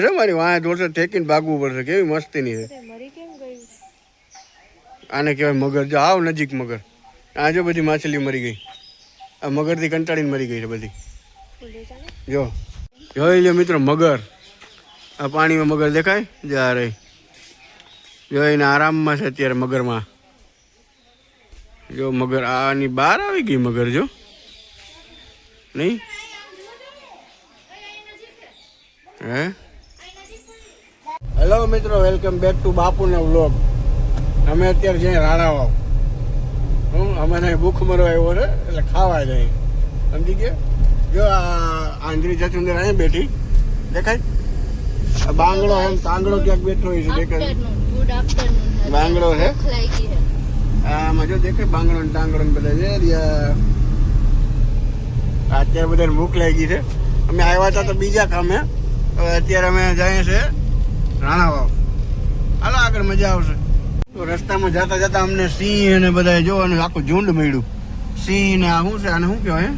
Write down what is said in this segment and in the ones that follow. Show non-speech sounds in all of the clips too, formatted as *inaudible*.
છે મારી વાંહે દોડશે ટેકીને ભાગવું પડશે કેવી મસ્તીની છે. આને કહેવાય મગર. જો આવ નજીક મગર. આ જો બધી માછલી મરી ગઈ. આ મગરથી કંટાળીને મરી ગઈ છે બધી. જો. જોઈ લે મિત્રો મગર. આ પાણીમાં મગર દેખાય? જા રે. જો એને આરામમાં છે અત્યારે મગરમાં. જો મગર આની બહાર આવી ગઈ મગર જો. નહીં? હે? હેલો મિત્રો. વેલકમ બેક ટુ બાપુના વ્લોગ અમે અત્યારે જઈએ રાણાવાવ હું અમને ભૂખ મરવા આવ્યો ને એટલે ખાવા જાય સમજી ગયા? જો આ આંધળી ચચુંદર અહીં બેઠી. દેખાય? બાંગડો એમ તાંગડો ક્યાંક બેઠો હોય છે દેખાય? બાંગડો હે આમાં જો દેખાય બાંગડો ને તાંગડો ને બધા છે. અત્યારે બધાને ભૂખ લાગી છે. અમે આવ્યા હતા તો બીજા કામે. અત્યારે અમે જઈએ છે રાણાવાવ હાલો આગળ મજા આવશે. તો રસ્તામાં જતા જતા અમને સિંહ અને બધા જો અને આખું ઝુંડ મળ્યું. સિંહ ને આ શું છે? આને શું કહેવાય?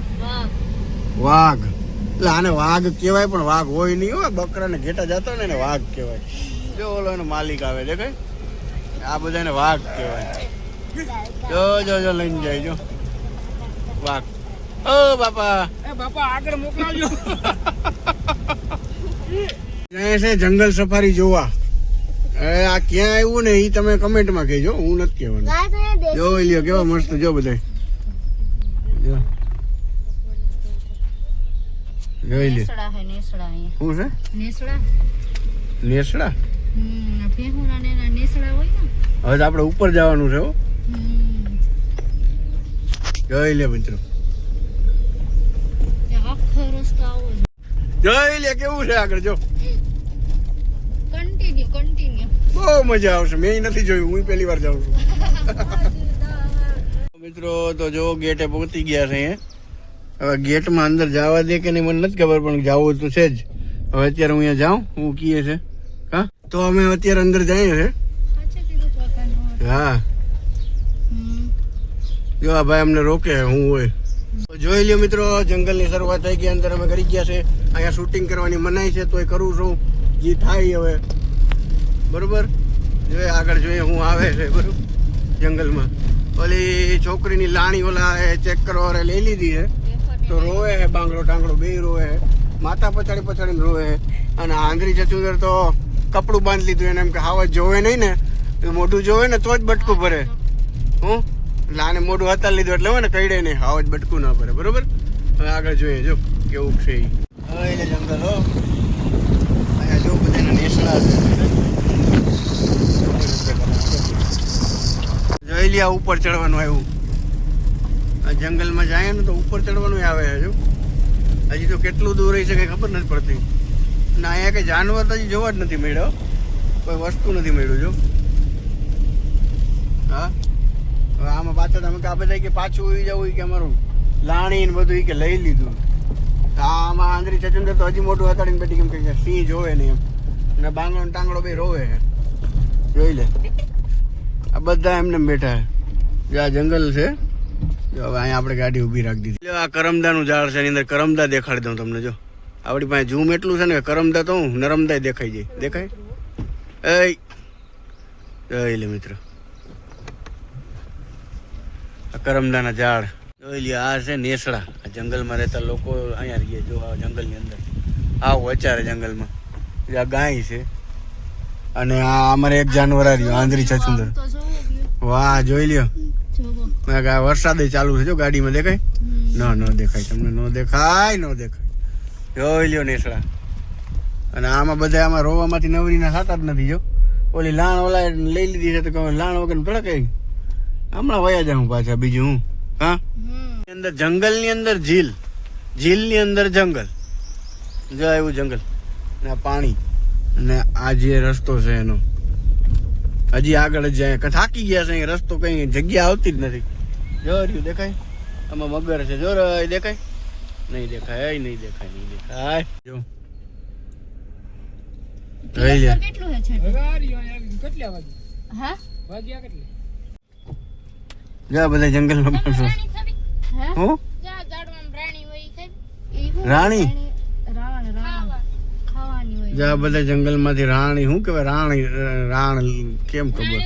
વાઘ. એટલે આને વાઘ કહેવાય પણ વાઘ હોય નહીં હોય બકરા ને ઘેટા જતો ને એને વાઘ કહેવાય. જો ઓલો એનો માલિક આવે છે કઈ? આ બધાને વાઘ કહેવાય. જો જો જો લઈને જાય જો. વાઘ. ઓ બાપા. એ બાપા આગળ મોકલાવજો. *laughs* જાય છે જંગલ સફારી જોવા. હવે આ ક્યાં આવ્યું ને એ તમે કમેન્ટમાં કહેજો હું નથી કહેવાનું. જો લ્યો કેવા મસ્ત જો બધા જો. જોઈ શું છે? નેસડા? નેસડા? હમ ભેહુના ને એના નેસડા હોય ને. હવે તો આપણે ઉપર જવાનું છે જોઈ લે મિત્રો. ત્યાં જોઈ લે કેવું છે આગળ જો. કન્ટિન્યુ કન્ટિન્યુ બહુ મજા આવશે. મેં નથી જોયું હું પહેલી વાર જાઉં છું. *laughs* મિત્રો તો જો ગેટે પહોંચી ગયા છે હવે ગેટમાં અંદર જવા દે કે નહીં મને નથી ખબર પણ જવું તો છે જ. હવે અત્યારે હું અહીંયા જાઉં હું કીએ છે. હા? તો અમે અત્યારે અંદર જઈએ છે. હા. જો આ ભાઈ અમને રોકે હું હોય. તો જોઈ લ્યો મિત્રો જંગલની શરૂઆત થઈ ગઈ અંદર અમે કરી ગયા છે. અહીંયા શૂટિંગ કરવાની મનાઈ છે તોય કરું છું. જે થાય હવે. બરોબર? જોઈએ આગળ જોઈએ હું આવે છે, બરોબર? જંગલમાં. ઓલી છોકરીની લાણી ઓલા એ ચેક કરવા લઈ લીધી છે. તો રોવે, બાંગડો ટાંગડો બે રોવે માતા પછાડી પછાડીને રોવે. અને આંધળી ચચુંદર તો કપડું બાંધી લીધું એને એમ કે હાવજ જોવે નહીં ને. મોઢું જોવે ને તો જ બટકું ભરે. હું? આને મોઢું હતાર લીધું એટલે હોય ને કઈડે નહીં, હાવ જ બટકું ના ભરે, બરોબર? હવે આગળ જોઈએ, જો, કેવું છે. હવે જંગલ, હો. અહીંયા જો બધાના નેસડા છે જોઈ લે આ ઉપર ચડવાનું આવ્યું. આ જંગલમાં જાય ને તો ઉપર ચડવાનું આવે હજુ. હજી તો કેટલું દૂર રહી છે કંઈ ખબર નથી પડતી. અને અહીંયા કંઈ જાનવર તો હજી જોવા જ નથી મળ્યો. કોઈ વસ્તુ નથી મળ્યું, જો. હા? હવે આમાં પાછળ અમે કે આ બધા કે પાછું ઉઈ જવું કે અમારું લાણી ને બધું કે લઈ લીધું. આમાં આંધળી ચચુંદર તો હજી મોટું હતાડીને બેઠી કેમ કે સિંહ જોવે નહીં એમ. અને બાંગડો ટાંગડો બે રોવે જોઈ લે. આ બધા એમને બેઠા જો આ જંગલ છે, જો હવે અહીંયા આપણે ગાડી ઊભી રાખી દીધી. આ કરમદાનું ઝાડ છે, એની અંદર કરમદા દેખાડી દઉં તમને, જો. આપણી પાસે ઝૂમ એટલું છે ને કરમદા તો હું નરમદા દેખાઈ જાય. દેખાય? એ જોઈ લે મિત્ર. આ કરમદાના ઝાડ. જોઈ લે આ છે નેસડા. આ જંગલમાં રહેતા લોકો અહીંયા રહીએ, જો આ જંગલની અંદર. આવો વચારે જંગલમાં. આ ગાય છે. અને આ અમારે એક જાનવર આ રહ્યું આંધળી છછુંદર વાહ જોઈ લ્યો. આ વરસાદ ચાલુ છે જો ગાડીમાં દેખાય. ન ન દેખાય તમને ન દેખાય ન દેખાય. જોઈ લ્યો નેસડા. અને આમાં બધા આમાં રોવામાંથી નવરીના ખાતા જ નથી જો. ઓલી લાણ ઓલા લઈ લીધી છે તો કહો લાણ વગર ભડકે હમણાં વયા જાઉં પાછા બીજું હું હા? અંદર જંગલની અંદર ઝીલ ઝીલની અંદર જંગલ. જો એવું જંગલ ને પાણી. અને આ જે રસ્તો છે એનો. હજી આગળ જ જાય. થાકી ગયા છે રસ્તો કઈ જગ્યા આવતી જ નથી. જોર્યું દેખાય? આમાં મગર છે. જો દેખાય? નહીં દેખાય. નહીં દેખાય નહીં દેખાય. જો. કેટલું છે હવે આ રહ્યો અહીંયા કેટલા વાગે? હા? વાગ્યા કેટલા? જા બધા જંગલમાં માણસો રાણી હું? રાવણ રાવણ. જે આ બધા જંગલમાંથી રાણી શું કેવાય રાણી રાણ કેમ ખબર?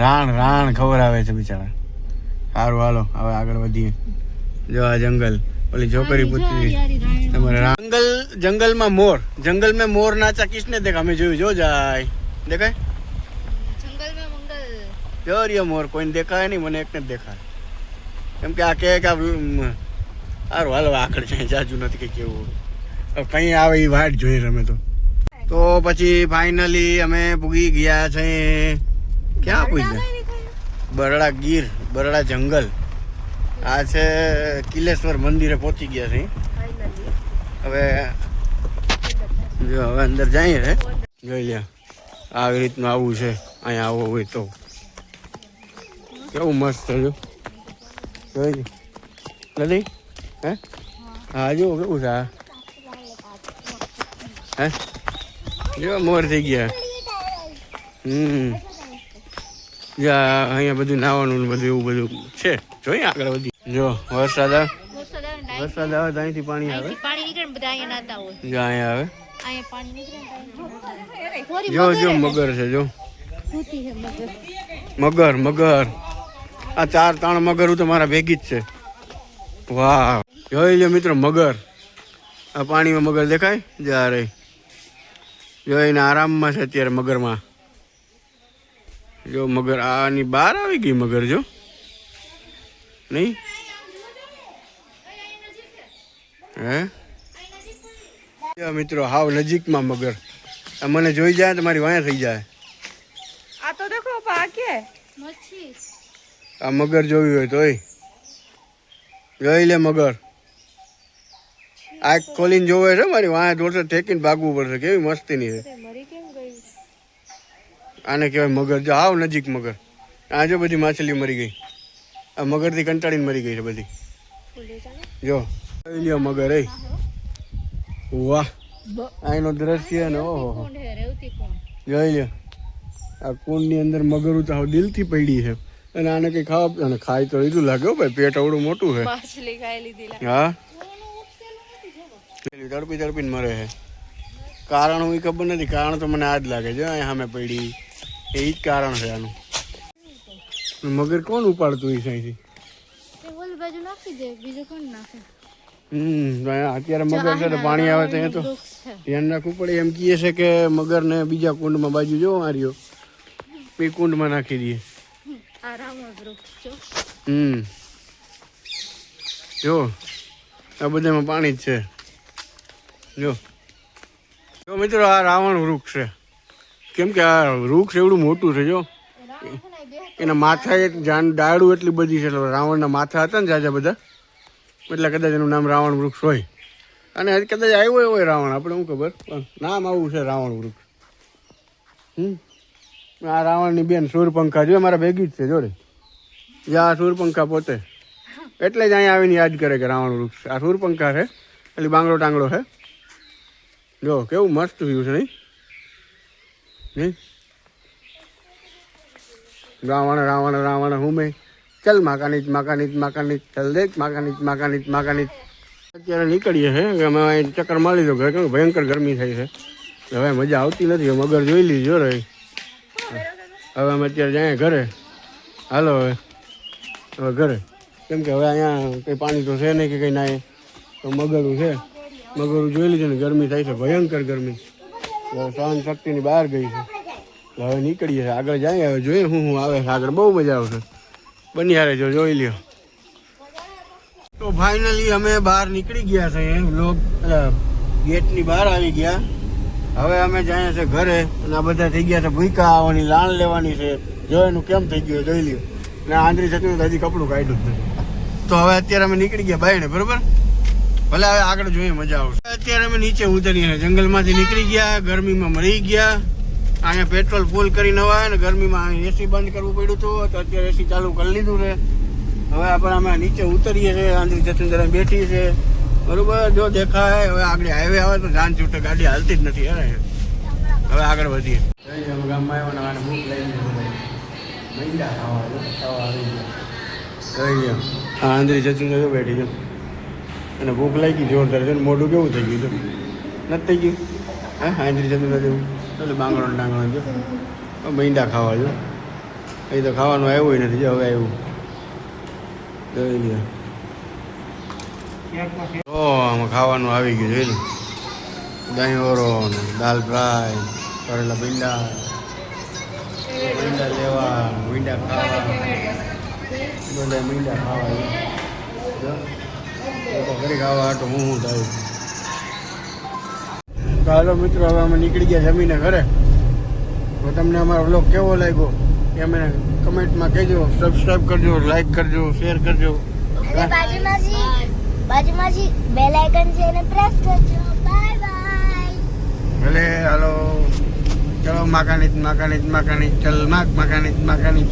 રાણ રાણ ખબર આવે છે બિચારા. સારું હાલો હવે આગળ વધીએ. જો આ જંગલ. ઓલી છોકરી પૂછતી તમારે જંગલ જંગલમાં મોર. જંગલ મેં મોર નાચા કિસને દેખા અમે જોયું જો જાય. દેખાય? જો રિયો મોર કોઈને દેખાય નહીં મને એકને જ દેખાય. કેમ કે આ કે આ સારું હાલો આગળ છે જાજુ નથી કે કેવું. કઈ આવે એ વાટ જોઈએ અમે તો. તો પછી ફાઇનલી અમે પૂગી ગયા છે ક્યાં પૂગી બરડા ગીર, બરડા જંગલ. આ છે કિલેશ્વર મંદિરે પહોંચી ગયા છે. હવે જો, હવે અંદર જઈએ રે જોઈ લે આવી રીતનું આવું છે. અહીંયા આવો હોય તો. કેવું મસ્ત થયું જોઈ લે. નથી હે હા જો કેવું છે હે જો મોર થઈ ગયા હમ આ અહીંયા બધું નાવાનું બધું એવું બધું છે જોઈએ આગળ વધી જો વરસાદ વરસાદ આવે ને વરસાદ આવે તો અહીંથી પાણી આવે પાણી નીકળે જો અહીંયા આવે જો જો મગર છે જો મગર મગર આ ચાર ત્રણ મગર તો મારા ભેગી જ છે વાહ. જોઈ લો મિત્રો મગર. આ પાણીમાં મગર દેખાય? જા રે. જોઈને આરામમાં છે અત્યારે મગરમાં. જો મગર આની બહાર આવી ગઈ મગર જો. નહીં? હે? જો મિત્રો હાવ નજીકમાં મગર. આ મને જોઈ જાય તો મારી વાયા થઈ જાય. આ તો દેખો પા કે. મચ્છી આ મગર જોવી હોય તોય. જોઈ લે મગર. આ ખોલીને જોવે છે મારી વાંહે દોડશે ઠેકીને ભાગવું પડશે. કેવી મસ્તીની છે. આને કહેવાય મગર. જો આવ નજીક મગર. આ જો બધી માછલી મરી ગઈ. આ મગરથી કંટાળીને મરી ગઈ છે બધી. જો. જોઈ લ્યો મગર એ. વાહ. આનો દ્રશ્ય ને ઓહો. જોઈ લ્યો. આ કુંડની અંદર મગરું હાવ દિલથી પડી છે. અને આને કઈ ખાવા અને ખાઈ તો લીધું લાગે ભાઈ પેટ અવડું મોટું છે. માછલી ખાઈ લીધી હા? પેલી તડપી તડપીને મરે છે. કારણ હું ખબર નથી કારણ તો મને આ જ લાગે છે અહીંયા સામે પડી. એ જ કારણ છે આનું. મગર કોણ ઉપાડતું એ અહીંથી? તે ઓલી બાજુ નાખી દે બીજું કોણ નાખે? હમ અત્યારે મગર છે પાણી આવે તો તો ધ્યાન રાખવું પડે. એમ કહે છે કે મગરને બીજા કુંડમાં બાજુ જો માર્યો એ કુંડમાં નાખી દઈએ. હમ. જો, આ બધામાં પાણી જ છે. જો. જો મિત્રો, આ રાવણ વૃક્ષ છે. કેમ કે આ વૃક્ષ એવડું મોટું છે, જો. એના માથા એક જાન ડાળું એટલી બધી છે રાવણના માથા હતા ને જાજા બધા. એટલે કદાચ એનું નામ રાવણ વૃક્ષ હોય. અને કદાચ આવ્યો હોય રાવણ, આપણે શું ખબર? પણ નામ આવું છે રાવણ વૃક્ષ. હમ. આ રાવણની બેન સૂરપંખા જો મારા ભેગી જ છે, જોડે. આ સૂરપંખા પોતે. એટલે જ અહીંયા આવીને યાદ કરે કે રાવણ વૃક્ષ. આ સૂરપંખા છે એટલે બાંગડો ટાંગડો છે. જો, કેવું મસ્ત વ્યૂ છે, નહીં? રાવણ રાવણ રાવણ હું મેં ચલ, માકાનીત માકાનીત માકાનીત. ચલ દેખ, માકાનીત માકાનીત માકાનીત. અત્યારે નીકળીએ છે અમે અહીં ચક્કર મારી દો ઘરે ભયંકર ગરમી થઈ છે. હવે મજા આવતી નથી મગર જોઈ લીધી જો રહી હવે અમે અત્યારે જાય ઘરે. હાલો હવે. હવે ઘરે. કેમ કે હવે અહીંયા કંઈ પાણી તો છે નહીં કે કંઈ નાય તો મગરું છે. મગરું જોઈ લીધું ને ગરમી થાય છે, ભયંકર ગરમી. સહન શક્તિની બહાર ગઈ છે. હવે નીકળીએ છીએ. આગળ જાય હવે જોઈએ હું હું આવે આગળ બહુ મજા આવશે. બની હારે જો, જોઈ લ્યો. તો ફાઇનલી અમે બહાર નીકળી ગયા છે લોક ગેટની બહાર આવી ગયા. હવે અમે જાય છે ઘરે અને આ બધા થઈ ગયા છે ભૂકા આવવાની લાણ લેવાની છે. જો એનું કેમ થઈ ગયું જોઈ લ્યો. ને આંધળી થતી હજી કપડું કાઢ્યું જ તો હવે અત્યારે અમે નીકળી ગયા બાયણે, બરોબર? ભલે હવે આગળ જોઈએ, મજા આવશે. અત્યારે અમે નીચે ઉતરીએ જંગલમાંથી નીકળી ગયા, ગરમીમાં મરી ગયા. અહીંયા પેટ્રોલ ફૂલ કરી નવા ને ગરમીમાં એસી બંધ કરવું પડ્યું હતું તો અત્યારે એસી ચાલુ કરી લીધું છે. હવે આપણે અમે નીચે ઉતરીએ છીએ, આંધળી જતીન્દ્ર બેઠી છે બરોબર જો દેખાય હવે આગળ હાઈવે આવે તો જાન છૂટે ગાડી હાલતી જ નથી અરે હવે આગળ વધીએ. ગામમાં આવ્યા ને આને ભૂખ લાગી મહિલા ખાવા આવી ગયા. હા આંધળી જતીન્દ્ર બેઠી છે અને ભૂખ લાગી જોરદાર છે મોઢું કેવું થઈ ગયું છે નથી થઈ ગયું? હા આંધળી જતું જેવું એટલે બાંગડો ડાંગડો જો. મૈંડા ખાવા જો. એ તો ખાવાનું આવ્યું નથી જો હવે આવ્યું. જોઈ લે ઓ આમાં ખાવાનું આવી ગયું જોઈ લે દહીં ઓરો દાલ ફ્રાય, કરેલા ભીંડા ભીંડા લેવા, ભીંડા ખાવા, બધા ભીંડા ખાવા. ઘરે ખાવા હાટું હું હું થાય? હાલો મિત્રો, હવે અમે નીકળી ગયા જમીને ઘરે. તો તમને અમારો બ્લોગ કેવો લાગ્યો? એ અમે કમેન્ટમાં કહેજો સબસ્ક્રાઈબ કરજો લાઈક કરજો શેર કરજો. બાજુમાં બાજુમાં જે બેલ છે એને પ્રેસ કરજો. બાય બાય ભલે, હાલો. ચલો, માકાનીત માકાનીત માકાનીત, ચલ, માક, માકાનીત માકાનીત.